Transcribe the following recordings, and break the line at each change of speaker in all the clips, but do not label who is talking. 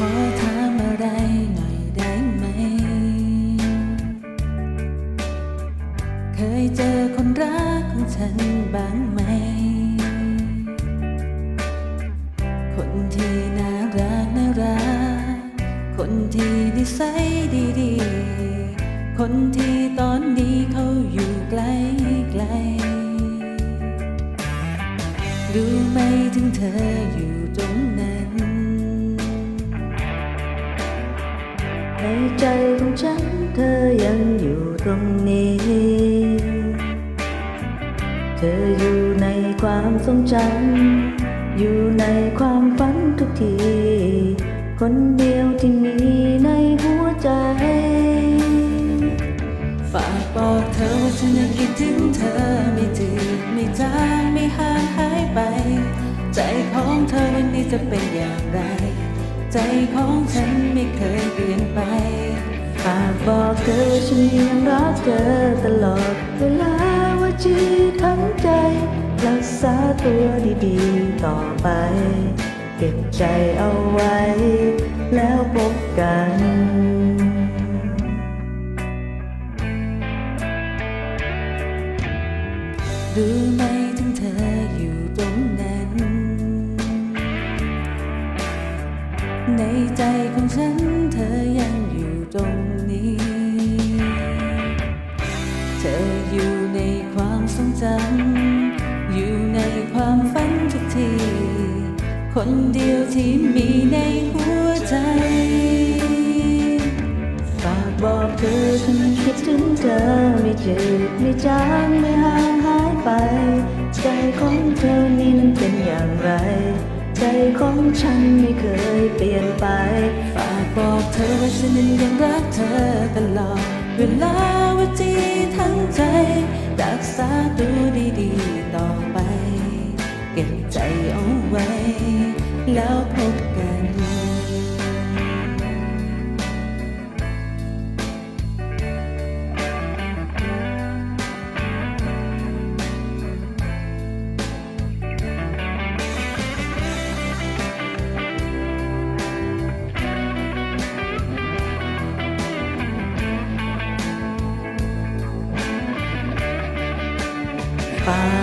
ขอถามอะไรหน่อยได้ไหม เคยเจอคนรักของฉันบ้างไหม คนที่น่ารักน่ารัก คนที่นิสัดีคนที่ตอนนี้เขาอยู่ไกลไกล รู้ไหมถึงเธออยู่
ในใจของฉันเธอยังอยู่ตรงนี้ เธออยู่ในความทรงจำอยู่ในความฝันทุกที คนเดียวที่มีในหัวใจ
ฝากบอกเธอว่าฉันยังคิดถึงเธอไม่จืดไม่จางไม่ห่างหายไป ใจของเธอวันนี้จะเป็นอย่างไร ใจของฉันไม่เคยเปลี่ยนไป
ฝากบอกเธอฉันยังรักเธอตลอดเวลาว่าจีทั้งใจรักษาตัวดีๆต่อไป เก็บใจเอาไว้ แล้วพบกัน
รู้ไหมถึง ในใจของฉันเธอยังอยู่ตรงนี้ เธออยู่ในความทรงจำอยู่ในความฝันทุกที คนเดียวที่มีในหัวใจ
ฝากบอกเธอฉันคิดถึงเธอไม่จืดไม่จางไม่ห่างหายไป ใจของเธอนี่นั้นเป็นอย่างไร ใจของฉันไม่เคยเปลี่ยนไป
ฝากบอกเธอว่าฉันนั้นยังรักเธอตลอด เวลาว่าจีทั้งใจ รักษาตัวดีๆต่อไป เก็บใจเอาไว้ แล้วพบ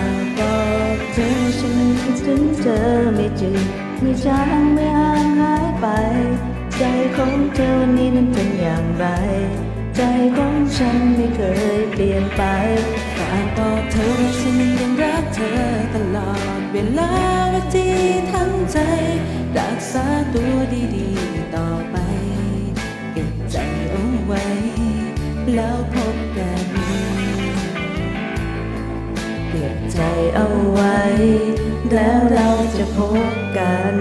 า
กบอกเธอฉันคิดถึงเธอไม่จืดไม่จางไม่ห่างหายไป ใจของเธอวันนี้นั้นเป็นอย่างไร ใจของฉันไม่เคยเปลี่ยนไป
ฝากบอกเธอว่าฉันยังรักเธอตลอดเวลาว่าจีทั้งใจรักษาตัวดีๆต่อไป เก็บใจเอาไว้ แล้วพบ
ก็บใจเอาไว้ แล้วเราจะพบกัน